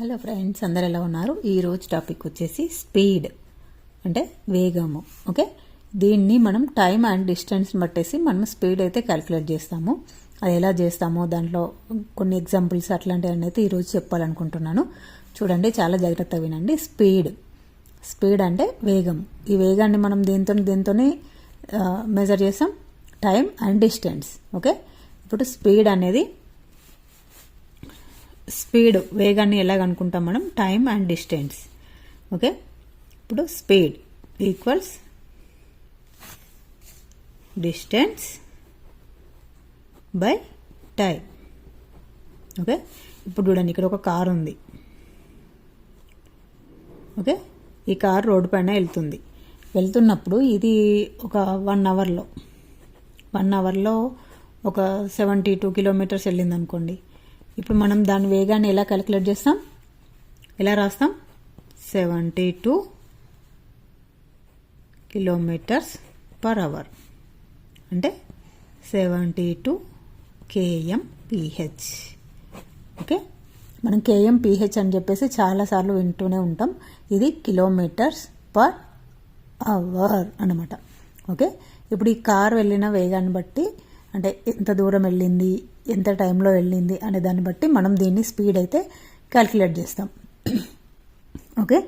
Hello friends అందరు ఎలా ఉన్నారు? ఈరోజు టాపిక్ వచ్చేసి స్పీడ్ అంటే వేగము ఓకే? దీన్ని మనం టైం అండ్ డిస్టెన్స్ని బట్టేసి మనం స్పీడ్ అయితే క్యాలిక్యులేట్ చేస్తాము. అది ఎలా చేస్తామో దాంట్లో కొన్ని ఎగ్జాంపుల్స్ అట్లాంటివన్నీ అయితే ఈరోజు చెప్పాలనుకుంటున్నాను. చూడండి చాలా జాగ్రత్తగా వినండి. స్పీడ్ స్పీడ్ అంటే వేగం. ఈ వేగాన్ని మనం దీంతో దీంతోనే మెజర్ చేస్తాం? Time and distance okay? ఇప్పుడు స్పీడ్ అనేది స్పీడ్ వేగాన్ని ఎలాగ అనుకుంటాం మనం? టైం అండ్ డిస్టెన్స్ ఓకే ఇప్పుడు speed equals distance by time okay ఇప్పుడు చూడండి ఇక్కడ ఒక కారు ఉంది. ఓకే ఈ కార్ రోడ్డు పైన వెళ్తుంది. వెళ్తున్నప్పుడు ఇది ఒక వన్ అవర్లో వన్ అవర్లో ఒక సెవెంటీ టూ కిలోమీటర్స్ వెళ్ళింది అనుకోండి ఇప్పుడు మనం దాని వేగాన్ని ఎలా క్యాలిక్యులేట్ చేస్తాం? ఎలా రాస్తాం? Seventy two kilometres per hour అంటే seventy two KM PH okay మనం కేఎం పిహెచ్ అని చెప్పేసి చాలాసార్లు వింటూనే ఉంటాం. ఇది కిలోమీటర్స్ పర్ అవర్ అనమాట ఓకే ఇప్పుడు ఈ కార్ వెళ్ళిన వేగాన్ని బట్టి అంటే ఎంత దూరం వెళ్ళింది ఎంత టైంలో వెళ్ళింది అనే దాన్ని బట్టి మనం దీన్ని స్పీడ్ అయితే క్యాల్కులేట్ చేస్తాం. ఓకే?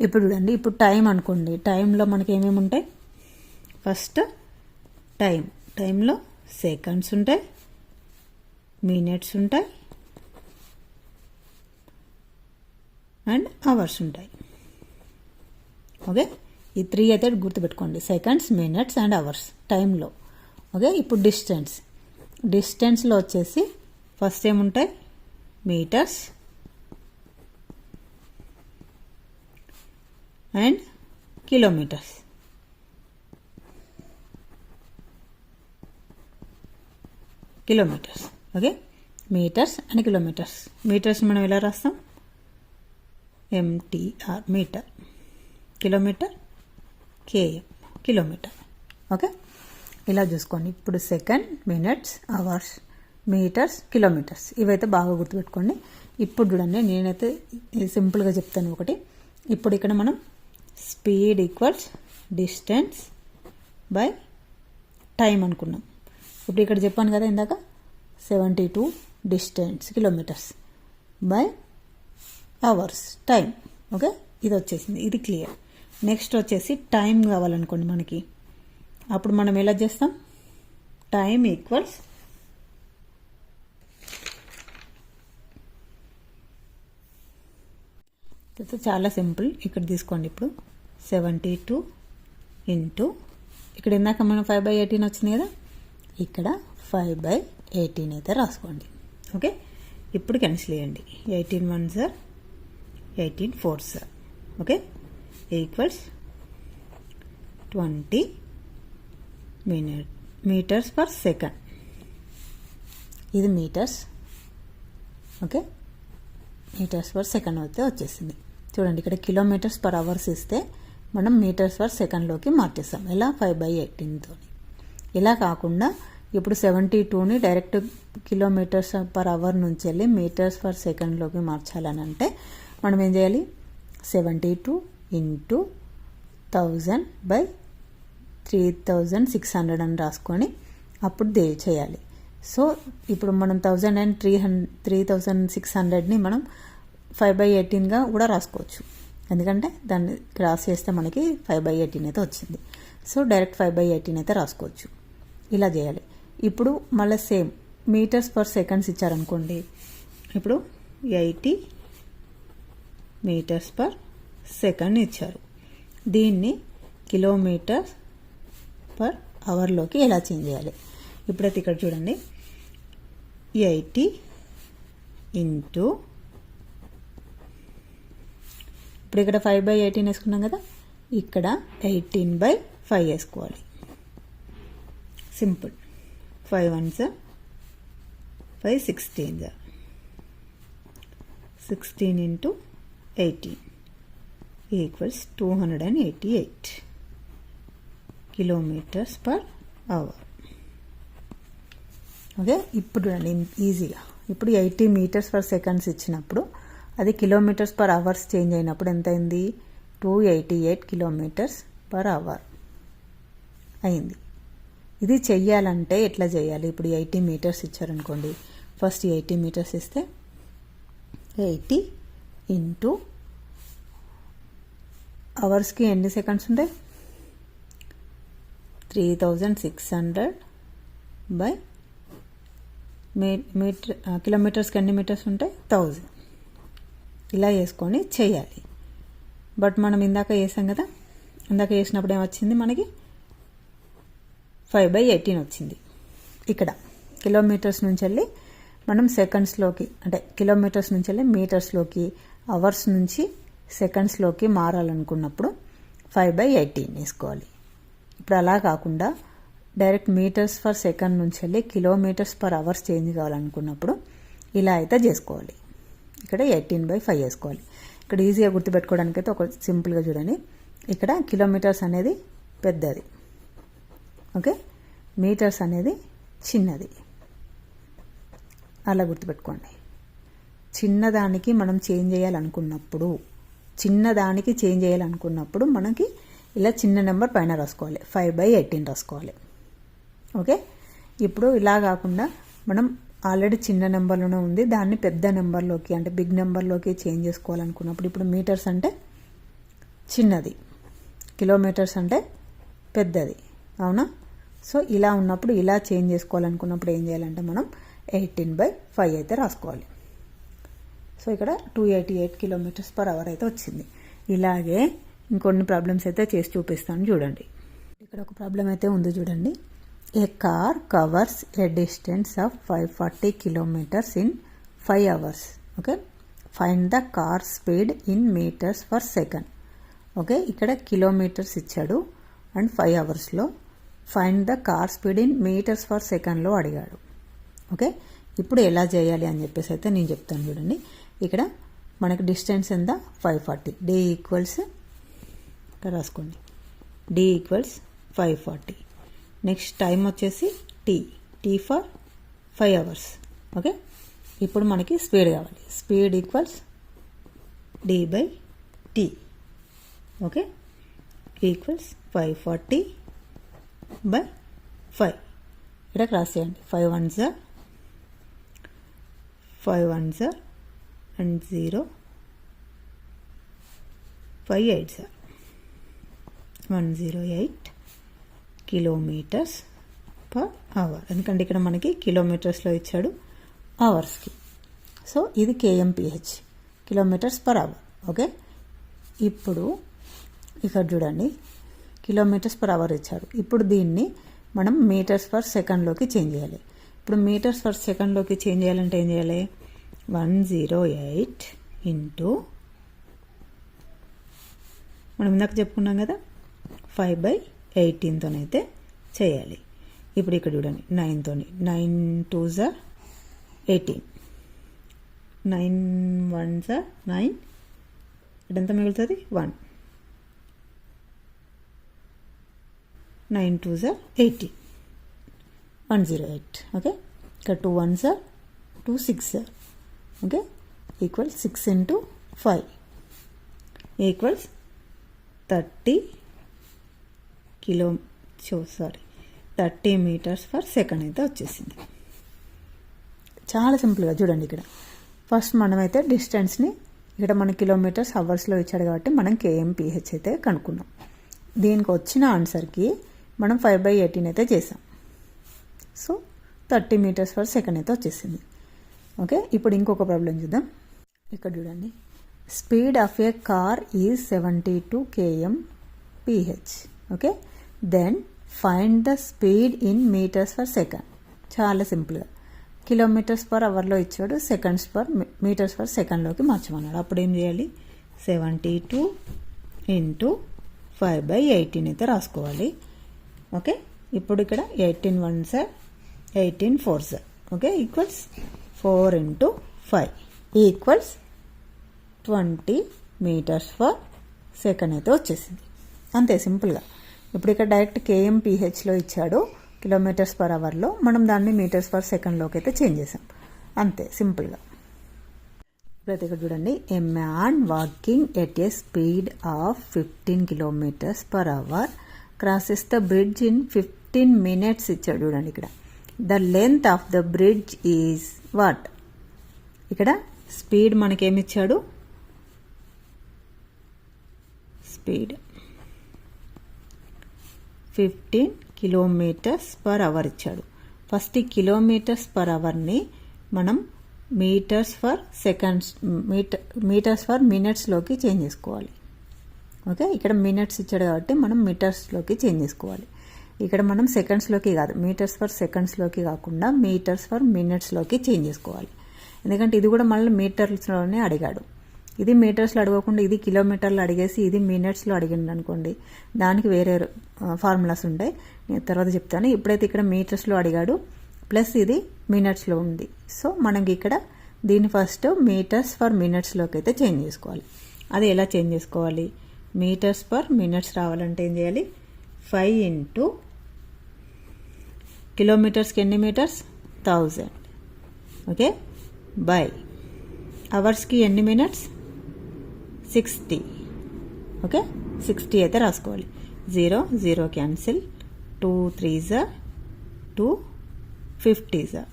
ఇప్పుడు చూడండి ఇప్పుడు టైం అనుకోండి. టైంలో మనకి ఏమేమి ఉంటాయి? First time. టైంలో సెకండ్స్ ఉంటాయి మినిట్స్ ఉంటాయి అండ్ అవర్స్ ఉంటాయి. ఓకే? ఈ త్రీ అయితే గుర్తుపెట్టుకోండి. సెకండ్స్ మినిట్స్ అండ్ అవర్స్ టైంలో. ఓకే ఇప్పుడు డిస్టెన్స్ డిస్టెన్స్లో వచ్చేసి ఫస్ట్ ఏముంటాయి? Metres and kilometres kilometres okay metres and kilometres metres మనం ఎలా రాస్తాం? MTR metre kilometre KM kilometre okay? ఇలా చూసుకోండి. ఇప్పుడు second minutes hours metres kilometres ఇవైతే బాగా గుర్తుపెట్టుకోండి. ఇప్పుడు చూడండి నేనైతే సింపుల్గా చెప్తాను ఒకటి. ఇప్పుడు ఇక్కడ మనం speed equals distance by time అనుకున్నాం. ఇప్పుడు ఇక్కడ చెప్పాను కదా ఇందాక seventy two distance kilometers by hours time okay ఇది వచ్చేసింది. ఇది క్లియర్ నెక్స్ట్ వచ్చేసి టైం కావాలనుకోండి మనకి. అప్పుడు మనం ఎలా చేస్తాం? టైం ఈక్వల్స్ చాలా సింపుల్. ఇక్కడ తీసుకోండి ఇప్పుడు. సెవెంటీ టూ ఇంటూ ఇక్కడ ఇందాక మనం ఫైవ్ బై ఎయిటీన్ వచ్చింది కదా? ఇక్కడ ఫైవ్ బై ఎయిటీన్ అయితే రాసుకోండి. ఓకే ఇప్పుడు క్యాన్సిల్ చేయండి. Eighteen one sir eighteen four sir okay equals twenty minute metres per second. ఇది metres. Okay? Metres per second అయితే వచ్చేసింది. చూడండి ఇక్కడ కిలోమీటర్స్ పర్ అవర్స్ ఇస్తే మనం మీటర్స్ పర్ సెకండ్లోకి మార్చేస్తాం. ఎలా? ఫైవ్ బై ఎయిటీన్తో ఇలా కాకుండా ఇప్పుడు సెవెంటీ టూని డైరెక్ట్ కిలోమీటర్స్ పర్ అవర్ నుంచి వెళ్ళి మీటర్స్ పర్ సెకండ్లోకి మార్చాలని అంటే మనం ఏం చేయాలి? Seventy two into thousand by three thousand six hundred అని రాసుకొని అప్పుడు దే చేయాలి. సో ఇప్పుడు మనం thousand and three hundred three thousand six హండ్రెడ్ని మనం ఫైవ్ బై ఎయిటీన్గా కూడా రాసుకోవచ్చు. ఎందుకంటే దాన్ని క్రాస్ చేస్తే మనకి ఫైవ్ బై ఎయిటీన్ అయితే వచ్చింది. So direct five by eighteen అయితే రాసుకోవచ్చు. ఇలా చేయాలి. ఇప్పుడు మళ్ళీ సేమ్ మీటర్స్ పర్ సెకండ్స్ ఇచ్చారనుకోండి. ఇప్పుడు ఎయిటీ మీటర్స్ పర్ సెకండ్ ఇచ్చారు. దీన్ని కిలోమీటర్స్ పర్ అవర్లోకి ఎలా చేంజ్ చేయాలి? ఇప్పుడైతే ఇక్కడ చూడండి. ఎయిటీ ఇంటూ ఇప్పుడు ఇక్కడ ఫైవ్ బై ఎయిటీన్ వేసుకున్నాం కదా ఇక్కడ ఎయిటీన్ బై ఫైవ్ వేసుకోవాలి. Simple five ones five sixteen sixteen into eighteen equals two hundred and eighty eight kilometres per hour okay ఇప్పుడు అండి ఈజీగా ఇప్పుడు ఎయిటీ మీటర్స్ పర్ సెకండ్స్ ఇచ్చినప్పుడు అది కిలోమీటర్స్ పర్ అవర్స్ చేంజ్ అయినప్పుడు ఎంత అయింది two eighty eight kilometres per hour అయింది. ఇది చెయ్యాలంటే ఎట్లా చేయాలి? ఇప్పుడు ఎయిటీ మీటర్స్ ఇచ్చారనుకోండి. ఫస్ట్ ఎయిటీ మీటర్స్ ఇస్తే ఎయిటీ ఇంటూ అవర్స్కి ఎన్ని సెకండ్స్ ఉంటాయి three thousand six hundred by me metre కిలోమీటర్స్కి ఎన్ని మీటర్స్ ఉంటాయి థౌజండ్ ఇలా వేసుకొని చేయాలి. బట్ మనం ఇందాక వేసాం కదా ఇందాక వేసినప్పుడు ఏమొచ్చింది మనకి? ఫైవ్ బై ఎయిటీన్ వచ్చింది. ఇక్కడ కిలోమీటర్స్ నుంచి వెళ్ళి మనం సెకండ్స్లోకి అంటే కిలోమీటర్స్ నుంచి వెళ్ళి మీటర్స్లోకి అవర్స్ నుంచి సెకండ్స్లోకి మారాలనుకున్నప్పుడు ఫైవ్ బై ఎయిటీన్ వేసుకోవాలి. ఇప్పుడు అలా కాకుండా డైరెక్ట్ మీటర్స్ ఫర్ సెకండ్ నుంచి వెళ్ళి కిలోమీటర్స్ పర్ అవర్స్ చేంజ్ కావాలనుకున్నప్పుడు ఇలా అయితే చేసుకోవాలి. ఇక్కడ ఎయిటీన్ బై ఫైవ్ వేసుకోవాలి. ఇక్కడ ఈజీగా గుర్తుపెట్టుకోవడానికి అయితే ఒక సింపుల్గా చూడండి. ఇక్కడ కిలోమీటర్స్ అనేది పెద్దది. ఓకే? మీటర్స్ అనేది చిన్నది. అలా గుర్తుపెట్టుకోండి. చిన్నదానికి మనం చేంజ్ చేయాలనుకున్నప్పుడు చిన్నదానికి చేంజ్ చేయాలనుకున్నప్పుడు మనకి ఇలా చిన్న నెంబర్ పైన రాసుకోవాలి. ఫైవ్ బై ఎయిటీన్ రాసుకోవాలి. ఓకే? ఇప్పుడు ఇలా కాకుండా మనం ఆల్రెడీ చిన్న నెంబర్లోనే ఉంది. దాన్ని పెద్ద నెంబర్లోకి అంటే బిగ్ నెంబర్లోకి చేంజ్ చేసుకోవాలనుకున్నప్పుడు ఇప్పుడు మీటర్స్ అంటే చిన్నది. కిలోమీటర్స్ అంటే పెద్దది. అవునా? సో ఇలా ఉన్నప్పుడు ఇలా చేంజ్ చేసుకోవాలనుకున్నప్పుడు ఏం చేయాలంటే మనం ఎయిటీన్ బై ఫైవ్ అయితే రాసుకోవాలి. సో ఇక్కడ two eighty eight kilometres per hour అయితే వచ్చింది. ఇలాగే ఇంకొన్ని ప్రాబ్లమ్స్ అయితే చేసి చూపిస్తాను చూడండి. ఇక్కడ ఒక ప్రాబ్లం అయితే ఉంది చూడండి. A car covers a distance of five forty kilometres in five hours okay find the car speed in metres for second okay ఇక్కడ కిలోమీటర్స్ ఇచ్చాడు. అండ్ ఫైవ్ అవర్స్లో find the car speed in metres for సెకండ్లో అడిగాడు. Okay ఇప్పుడు ఎలా చేయాలి అని చెప్పేసి అయితే నేను చెప్తాను చూడండి. ఇక్కడ మనకి డిస్టెన్స్ ఎంత? ఫైవ్ ఫార్టీ డే ఈక్వల్స్ ఇక్కడ రాసుకోండి. D equals five forty next time వచ్చేసి T T for five hours okay ఇప్పుడు మనకి స్పీడ్ కావాలి. Speed equals D by T okay equals five forty by five ఇక్కడ క్రాస్ చేయండి ఫైవ్ వన్ జార్ five one జార్ and zero five eight jar one zero eight kilometres per hour ఎందుకంటే ఇక్కడ మనకి కిలోమీటర్స్లో ఇచ్చాడు అవర్స్కి సో ఇది KMPH kilometres per hour okay ఇప్పుడు ఇక్కడ చూడండి కిలోమీటర్స్ పర్ అవర్ ఇచ్చాడు. ఇప్పుడు దీన్ని మనం మీటర్స్ పర్ సెకండ్లోకి చేంజ్ చేయాలి. ఇప్పుడు మీటర్స్ పర్ సెకండ్లోకి చేంజ్ చేయాలంటే ఏం చేయాలి? వన్ జీరో ఎయిట్ ఇంటూ మనం ఇందాక చెప్పుకున్నాం కదా? ఫైవ్ బై ఎయిటీన్తోనైతే చేయాలి. ఇప్పుడు ఇక్కడ చూడండి నైన్తోని నైన్ టూ జా ఎయిటీన్. నైన్ వన్ జా నైన్. ఎంత మిగులుతుంది వన్. నైన్ టూ జా eighteen. One zero eight okay? ఇక్కడ టూ వన్ జా టూ సిక్స్ జా okay? Equal six into five. Equals thirty kilo sorry thirty metres per second అయితే వచ్చేసింది. చాలా సింపుల్గా చూడండి ఇక్కడ. ఫస్ట్ మనమైతే డిస్టెన్స్ని ఇక్కడ మన కిలోమీటర్స్ అవర్స్లో ఇచ్చాడు కాబట్టి మనం కేఎంపిహెచ్ అయితే కనుక్కున్నాం. దీనికి వచ్చిన ఆన్సర్కి మనం ఫైవ్ బై ఎయిటీన్ అయితే చేసాం so thirty metres per second అయితే వచ్చేసింది. ఓకే ఇప్పుడు ఇంకొక ప్రాబ్లం చూద్దాం. ఇక్కడ చూడండి. Speed of a car is seventy two KM PH okay then find the speed in metres per second చాలా సింపుల్గా కిలోమీటర్స్ పర్ అవర్లో ఇచ్చాడు సెకండ్స్ పర్ మీటర్స్ పర్ సెకండ్లోకి మార్చమన్నాడు. అప్పుడు ఏం చేయాలి? Seventy two into five by eighteen అయితే రాసుకోవాలి. ఓకే? ఇప్పుడు ఇక్కడ eighteen one sir eighteen four sir okay? Equals four into five equals twenty metres for second అయితే వచ్చేసింది. అంతే సింపుల్గా ఇప్పుడు ఇక్కడ డైరెక్ట్ కేఎంపిహెచ్లో ఇచ్చాడు కిలోమీటర్స్ పర్ అవర్లో మనం దాన్ని మీటర్స్ పర్ సెకండ్లోకి అయితే చేంజ్ చేసాం. అంతే సింపుల్గా ప్రతి ఇక్కడ చూడండి. A man walking at a speed of fifteen kilometres per hour crosses the bridge in fifteen minutes ఇచ్చాడు చూడండి ఇక్కడ. The length of the bridge is what ఇక్కడ speed మనకేమిచ్చాడు speed fifteen kilometres per hour ఇచ్చాడు. ఫస్ట్ ఈ kilometres per అవర్ని మనం metres for seconds metre metres for మినిట్స్లోకి change చేసుకోవాలి. Okay? ఇక్కడ మినిట్స్ ఇచ్చాడు కాబట్టి మనం మీటర్స్లోకి చేంజ్ చేసుకోవాలి. ఇక్కడ మనం సెకండ్స్లోకి కాదు మీటర్స్ ఫర్ సెకండ్స్లోకి కాకుండా మీటర్స్ ఫర్ మినిట్స్లోకి చేంజ్ చేసుకోవాలి. ఎందుకంటే ఇది కూడా మళ్ళీ మీటర్స్లోనే అడిగాడు. ఇది మీటర్స్లో అడగకుండా ఇది కిలోమీటర్లు అడిగేసి ఇది మినిట్స్లో అడిగిండు అనుకోండి. దానికి వేరే ఫార్ములాస్ ఉంటాయి నేను తర్వాత చెప్తాను. ఇప్పుడైతే ఇక్కడ మీటర్స్లో అడిగాడు. ప్లస్ ఇది మినిట్స్లో ఉంది. సో మనకి ఇక్కడ దీన్ని ఫస్ట్ మీటర్స్ ఫర్ మినిట్స్లోకి అయితే చేంజ్ చేసుకోవాలి. అది ఎలా చేంజ్ చేసుకోవాలి? మీటర్స్ పర్ మినిట్స్ రావాలంటే ఏం చేయాలి? ఫైవ్ ఇంటూ కిలోమీటర్స్కి ఎన్ని మీటర్స్? థౌజండ్. ఓకే? బై. అవర్స్కి ఎన్ని మినిట్స్? సిక్స్టీ. ఓకే? సిక్స్టీ అయితే రాసుకోవాలి. Zero zero cancel. Two three జా టూ ఫిఫ్టీ జా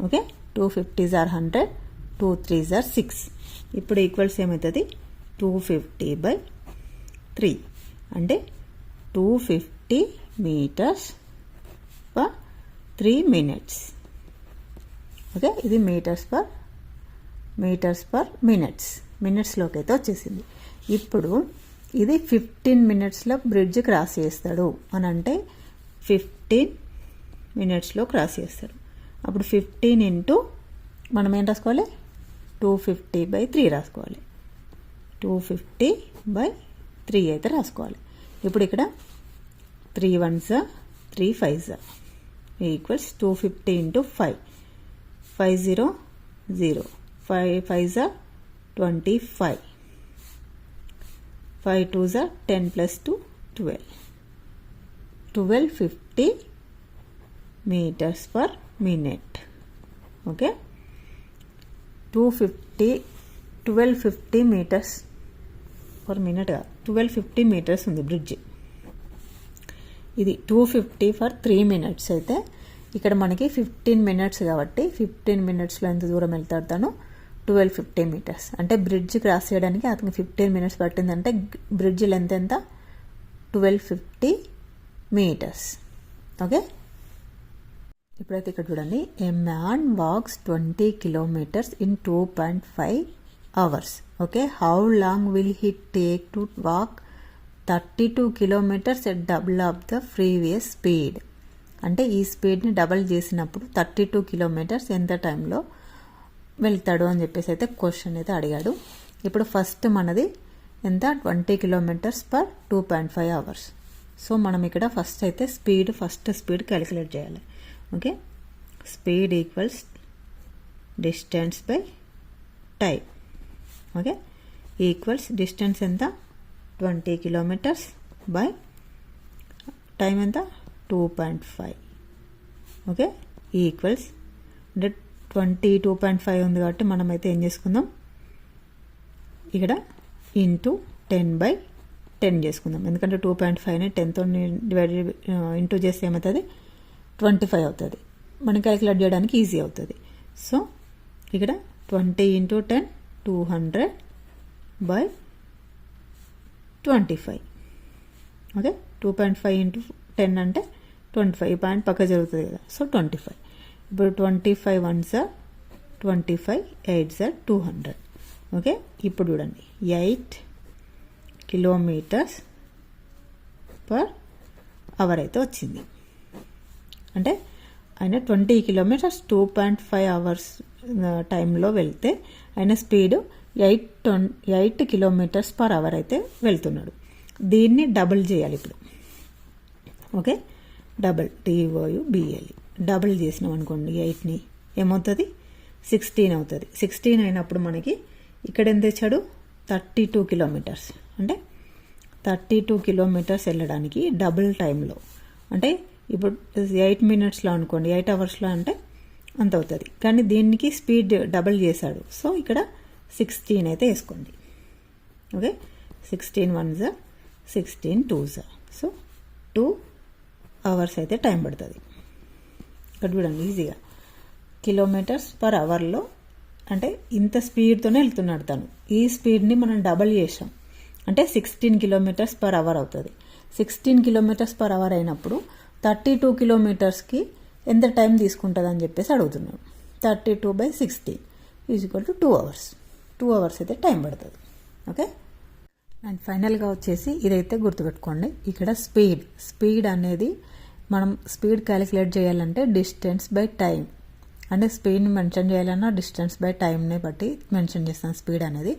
ఓకే? టూ ఫిఫ్టీ జార్ హండ్రెడ్ టూ త్రీ జార్ సిక్స్. ఇప్పుడు ఈక్వల్స్ ఏమవుతుంది? Two fifty by three. అంటే two fifty metres per three minutes. Okay? ఇది metres per metres per minutes. మినిట్స్లోకి అయితే వచ్చేసింది. ఇప్పుడు ఇది ఫిఫ్టీన్ మినిట్స్లో బ్రిడ్జ్ క్రాస్ చేస్తాడు అని అంటే ఫిఫ్టీన్ మినిట్స్లో క్రాస్ చేస్తాడు. అప్పుడు ఫిఫ్టీన్ ఇంటూ మనం ఏం రాసుకోవాలి? టూ ఫిఫ్టీ బై త్రీ రాసుకోవాలి. టూ ఫిఫ్టీ బై త్రీ అయితే రాసుకోవాలి. ఇప్పుడు ఇక్కడ three ones three fives equals two fifty into five. Five zero zero. Five five జా ట్వంటీ ఫైవ్ ఫైవ్ టూ జా ten plus two twelve twelve fifty metres per minute okay two fifty twelve fifty metres per minute కాదు. Twelve fifty metres ఉంది bridge ఇది two fifty for three minutes అయితే ఇక్కడ మనకి fifteen minutes కాబట్టి fifteen మినిట్స్లో ఎంత దూరం వెళ్తాడు తను ట్వెల్వ్ ఫిఫ్టీ మీటర్స్ అంటే బ్రిడ్జ్ క్రాస్ చేయడానికి అతనికి ఫిఫ్టీన్ మినిట్స్ పట్టిందంటే బ్రిడ్జ్ లెంత్ ఎంత? ట్వెల్వ్ ఫిఫ్టీ మీటర్స్ ఓకే ఇప్పుడైతే ఇక్కడ చూడండి. A man walks twenty kilometers in two point five hours okay how long will he take to walk thirty two kilometers at double of the previous speed అంటే ఈ స్పీడ్ని double చేసినప్పుడు thirty two kilometres ఎంత టైంలో వెళ్తాడు అని చెప్పేసి అయితే క్వశ్చన్ అయితే అడిగాడు. ఇప్పుడు ఫస్ట్ మనది ఎంత? Twenty kilometres per two point five hours so మనం ఇక్కడ ఫస్ట్ అయితే స్పీడ్ ఫస్ట్ స్పీడ్ క్యాలిక్యులేట్ చేయాలి. Okay speed equals distance by time okay equals distance ఎంత? ట్వంటీ కిలోమీటర్స్ బై టైం ఎంత? Two point five okay equals అంటే twenty two point five ఉంది కాబట్టి మనమైతే ఏం చేసుకుందాం? ఇక్కడ ఇంటూ టెన్ బై టెన్ చేసుకుందాం. ఎందుకంటే టూ పాయింట్ ఫైవ్ని టెన్తో డివైడ్ ఇంటూ చేస్తే ఏమవుతుంది? ట్వంటీ ఫైవ్ అవుతుంది. మనం క్యాలిక్యులేట్ చేయడానికి ఈజీ అవుతుంది. సో ఇక్కడ twenty into ten two hundred by twenty five. Okay? Two point five into ten అంటే ట్వంటీ ఫైవ్. పాయింట్ పక్క జరుగుతుంది కదా. So twenty five. ఇప్పుడు ట్వంటీ ఫైవ్ వన్ సార్ ట్వంటీ ఫైవ్ ఎయిట్ సార్ టూ హండ్రెడ్ ఓకే ఇప్పుడు చూడండి. ఎయిట్ కిలోమీటర్స్ పర్ అవర్ అయితే వచ్చింది. అంటే ఆయన twenty kilometres two point five hours టైంలో వెళ్తే ఆయన స్పీడ్ ఎయిట్ ట్వం ఎయిట్ కిలోమీటర్స్ పర్ అవర్ అయితే వెళ్తున్నాడు. దీన్ని డబుల్ చేయాలి ఇప్పుడు. Okay double T O U B L E double చేసినాం అనుకోండి ఎయిట్ని. ఏమవుతుంది? సిక్స్టీన్ అవుతుంది. సిక్స్టీన్ అయినప్పుడు మనకి ఇక్కడ ఎంత తెచ్చాడు? Thirty two kilometres. అంటే థర్టీ టూ కిలోమీటర్స్ వెళ్ళడానికి డబుల్ టైంలో. అంటే ఇప్పుడు ఎయిట్ మినిట్స్లో అనుకోండి ఎయిట్ అవర్స్లో అంటే అంత అవుతుంది. కానీ దీనికి స్పీడ్ డబుల్ చేశాడు. సో ఇక్కడ సిక్స్టీన్ అయితే వేసుకోండి. ఓకే? సిక్స్టీన్ వన్ జా సిక్స్టీన్ టూ జా. సో టూ అవర్స్ అయితే టైం పడుతుంది. ఇక్కడ చూడండి ఈజీగా కిలోమీటర్స్ పర్ అవర్లో అంటే ఇంత స్పీడ్తోనే వెళ్తున్నాడు తను. ఈ స్పీడ్ని మనం డబల్ చేసాం. అంటే సిక్స్టీన్ కిలోమీటర్స్ పర్ అవర్ అవుతుంది. సిక్స్టీన్ కిలోమీటర్స్ పర్ అవర్ అయినప్పుడు థర్టీ టూ కిలోమీటర్స్కి ఎంత టైం తీసుకుంటుంది అని చెప్పేసి అడుగుతున్నాడు. Thirty two by sixteen is equal to two hours two hours అయితే టైం పడుతుంది. ఓకే? అండ్ ఫైనల్గా వచ్చేసి ఇదైతే గుర్తుపెట్టుకోండి. ఇక్కడ స్పీడ్. స్పీడ్ అనేది మనం స్పీడ్ క్యాలిక్యులేట్ చేయాలంటే డిస్టెన్స్ బై టైం అంటే స్పీడ్ని మెన్షన్ చేయాలన్నా డిస్టెన్స్ బై టైంని బట్టి మెన్షన్ చేస్తాం స్పీడ్ అనేది.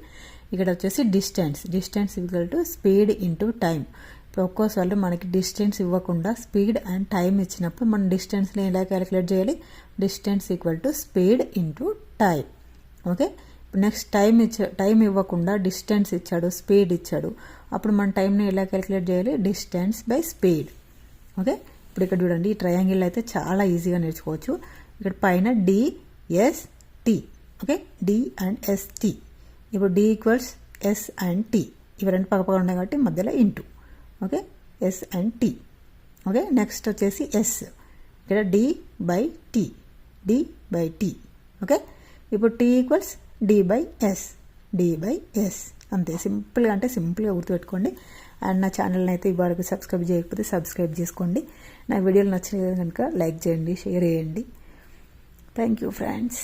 ఇక్కడ వచ్చేసి distance. Distance equal to speed into time ఇప్పుడు ఒక్కోసారి మనకి డిస్టెన్స్ ఇవ్వకుండా స్పీడ్ అండ్ టైం ఇచ్చినప్పుడు మనం డిస్టెన్స్ని ఎలా క్యాలిక్యులేట్ చేయాలి? Distance equal to speed into time okay? Next time ఇచ్చా టైం ఇవ్వకుండా డిస్టెన్స్ ఇచ్చాడు స్పీడ్ ఇచ్చాడు. అప్పుడు మన టైంని ఎలా క్యాలిక్యులేట్ చేయాలి? Distance by speed. ఓకే? ఇప్పుడు ఇక్కడ చూడండి ఈ ట్రయాంగిల్ అయితే చాలా ఈజీగా నేర్చుకోవచ్చు. ఇక్కడ పైన DST okay D and ST ఇప్పుడు D equals S and T ఇవి రెండు పక్కపక్క ఉన్నాయి కాబట్టి మధ్యలో into okay S and T okay next వచ్చేసి ఎస్ ఇక్కడ D by T D by T okay ఇప్పుడు T equals D by S D by S అంతే సింపుల్గా అంటే సింపుల్గా గుర్తుపెట్టుకోండి. అండ్ నా ఛానల్ని అయితే ఇవాళకి సబ్స్క్రైబ్ చేయకపోతే సబ్స్క్రైబ్ చేసుకోండి. నా వీడియోలు నచ్చిన కనుక లైక్ చేయండి షేర్ చేయండి. Thank you friends